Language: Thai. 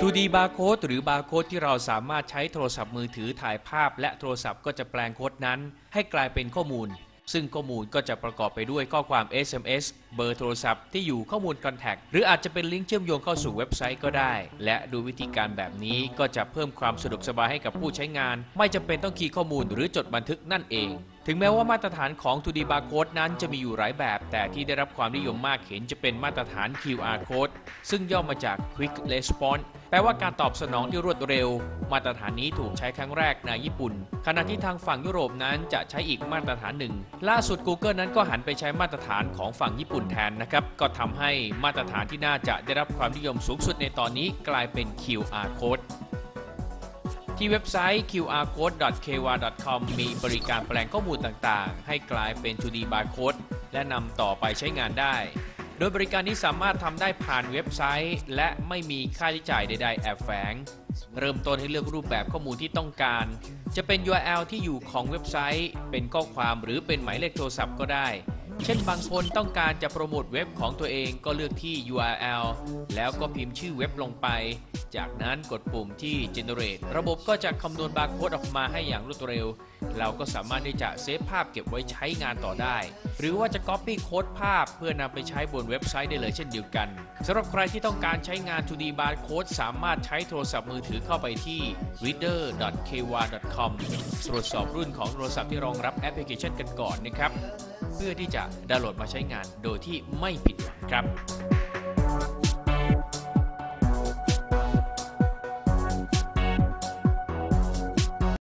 2D barcode หรือบาร์โค้ดที่เราสามารถใช้โทรศัพท์มือถือถ่ายภาพ และโทรศัพท์ก็จะแปลงโค้ดนั้น ให้กลายเป็นข้อมูล ซึ่งข้อมูลก็จะประกอบไปด้วยข้อความ SMS เบอร์โทรศัพท์ที่อยู่ข้อมูลคอนแทคหรืออาจจะเป็นลิงก์เชื่อมโยงเข้าสู่เว็บไซต์ก็ได้ และดูวิธีการแบบนี้ก็จะเพิ่มความสะดวกสบายให้กับผู้ใช้งาน ไม่จำเป็นต้องคีย์ข้อมูลหรือจดบันทึกนั่นเอง ถึงแม้ว่ามาตรฐานของ 2D barcode นั้นจะมีอยู่หลายแบบ แต่ที่ได้รับความนิยมมากเห็นจะเป็นมาตรฐาน QR code ซึ่งย่อมาจาก Quick Response แปลว่าการตอบสนองที่รวดเร็ว มาตรฐานนี้ถูกใช้ครั้งแรกในญี่ปุ่น ขณะที่ทางฝั่งยุโรปนั้นจะใช้อีกมาตรฐานหนึ่ง ล่าสุด Google นั้นก็หันไปใช้มาตรฐานของฝั่งญี่ปุ่นแทนนะครับ ก็ทำให้มาตรฐานที่น่าจะได้รับความนิยมสูงสุดในตอนนี้กลายเป็น QR code ที่เว็บไซต์ qrcode.kw.com มีบริการแปลงข้อมูลต่างๆ ให้กลายเป็น 2D barcode และนำต่อไปใช้งานได้ โดยบริการนี้สามารถทำได้ผ่านเว็บไซต์ และไม่มีค่าใช้จ่ายใด ๆ แอบแฝง เริ่มต้นให้เลือกรูปแบบข้อมูลที่ต้องการ จะเป็น URL ที่อยู่ของเว็บไซต์ เป็นข้อความหรือเป็นหมายเลขโทรศัพท์ก็ได้ เช่นบางคนต้องการจะโปรโมทเว็บของตัวเองก็เลือกที่ URL แล้วก็พิมพ์ชื่อเว็บลงไป จากนั้นกดปุ่มที่ generate ระบบก็จะคำนวณบาร์โค้ดออกมาให้อย่างรวดเร็วเราก็สามารถที่จะเซฟภาพเก็บไว้ใช้งานต่อได้ หรือว่าจะ Copy โค้ดภาพเพื่อนำไปใช้บนเว็บไซต์ได้เลยเช่นเดียวกันสำหรับใครที่ต้องการใช้งาน 2D barcode สามารถใช้โทรศัพท์มือถือเข้าไปที่ reader.kwa.com ตรวจสอบรุ่นของโทรศัพท์ที่รองรับแอปพลิเคชันกันก่อนนะครับ เพื่อที่จะดาวน์โหลดมาใช้งานโดยที่ไม่ผิดหวังครับ